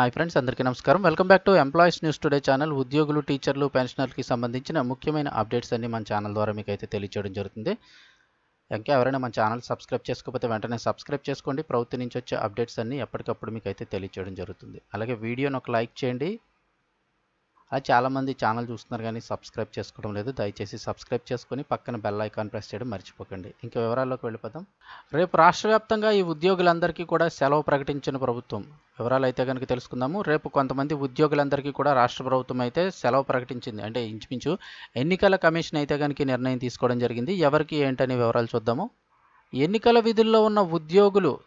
Hi friends అందరికీ నమస్కారం. Welcome back to employees news today channel ఉద్యోగులు టీచర్లు పెన్షనర్కి సంబంధించిన ముఖ్యమైన అప్డేట్స్ అన్ని మన ఛానల్ ద్వారా మీకు అయితే తెలియచేయడం జరుగుతుంది. ఇంకా ఎవరైనా మన ఛానల్ సబ్స్క్రైబ్ చేసుకోకపోతే వెంటనే సబ్స్క్రైబ్ చేసుకోండి. ప్రభుత్వం నుంచి వచ్చే అప్డేట్స్ అన్ని ఎప్పటికప్పుడు మీకు అయితే తెలియచేయడం జరుగుతుంది. అలాగే వీడియోని ఒక లైక్ చేయండి. అది చాలామంది ఛానల్ చూస్తున్నారు కానీ సబ్స్క్రైబ్ చేసుకోవడం లేదు. దయచేసి సబ్స్క్రైబ్ చేసుకుని పక్కన బెల్ ఐకాన్ ప్రెస్ చేయడం మర్చిపోకండి. ఇంకా వివరాల్లోకి వెళ్ళిపోదాం. రేపు రాష్ట్ర వ్యాప్తంగా ఈ ఉద్యోగులందరికీ కూడా సెలవు ప్రకటించిన ప్రభుత్వం. వివరాలు అయితే కనుక తెలుసుకుందాము. రేపు కొంతమంది ఉద్యోగులందరికీ కూడా రాష్ట్ర ప్రభుత్వం అయితే సెలవు ప్రకటించింది. అంటే ఇంచుమించు ఎన్నికల కమిషన్ అయితే కనుక నిర్ణయం తీసుకోవడం జరిగింది. ఎవరికి ఏంటనే వివరాలు చూద్దాము. ఎన్నికల విధుల్లో ఉన్న ఉద్యోగులు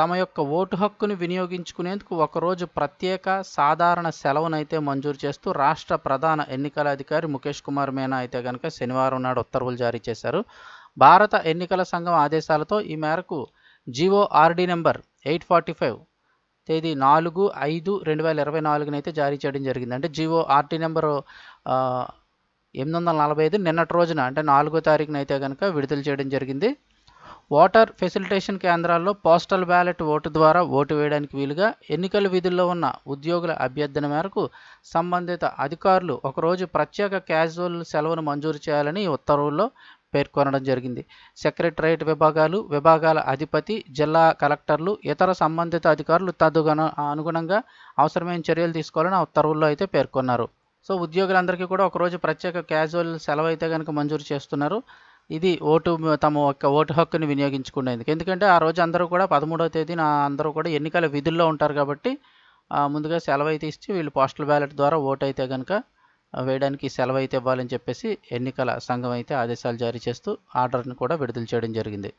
తమ యొక్క ఓటు హక్కును వినియోగించుకునేందుకు ఒకరోజు ప్రత్యేక సాధారణ సెలవునైతే మంజూరు చేస్తూ రాష్ట్ర ప్రధాన ఎన్నికల అధికారి ముఖేష్ కుమార్ మేనా అయితే కనుక శనివారం నాడు ఉత్తర్వులు జారీ చేశారు. భారత ఎన్నికల సంఘం ఆదేశాలతో ఈ మేరకు GO RD number eight forty five తేదీ నాలుగు ఐదు రెండు వేల ఇరవై నాలుగునైతే జారీ చేయడం జరిగింది. అంటే జీవో ఆర్టీ నెంబరు ఎనిమిది వందల నలభై ఐదు నిన్నటి రోజున అంటే నాలుగో తారీఖున అయితే కనుక విడుదల చేయడం జరిగింది. ఓటర్ ఫెసిలిటేషన్ కేంద్రాల్లో పోస్టల్ బ్యాలెట్ ఓటు ద్వారా ఓటు వేయడానికి వీలుగా ఎన్నికల విధుల్లో ఉన్న ఉద్యోగుల అభ్యర్థన మేరకు సంబంధిత అధికారులు ఒకరోజు ప్రత్యేక క్యాజువల్ సెలవును మంజూరు చేయాలని ఉత్తర్వుల్లో పేర్కొనడం జరిగింది. సెక్రటరేట్ విభాగాలు విభాగాల అధిపతి జిల్లా కలెక్టర్లు ఇతర సంబంధిత అధికారులు తదుగుణ అనుగుణంగా అవసరమైన చర్యలు తీసుకోవాలని ఆ ఉత్తర్వుల్లో అయితే పేర్కొన్నారు. సో ఉద్యోగులందరికీ కూడా ఒకరోజు ప్రత్యేక క్యాజువల్ సెలవు అయితే కనుక మంజూరు చేస్తున్నారు. ఇది ఓటు తమ యొక్క ఓటు హక్కుని వినియోగించుకునేందుకు ఎందుకంటే ఆ రోజు అందరూ కూడా పదమూడవ తేదీన అందరూ కూడా ఎన్నికల విధుల్లో ఉంటారు కాబట్టి ముందుగా సెలవు అయితే ఇచ్చి వీళ్ళు పోస్టల్ బ్యాలెట్ ద్వారా ఓటు అయితే కనుక వేయడానికి సెలవు అయితే ఇవ్వాలని చెప్పేసి ఎన్నికల సంఘం అయితే ఆదేశాలు జారీ చేస్తూ ఆర్డర్ని కూడా విడుదల చేయడం జరిగింది.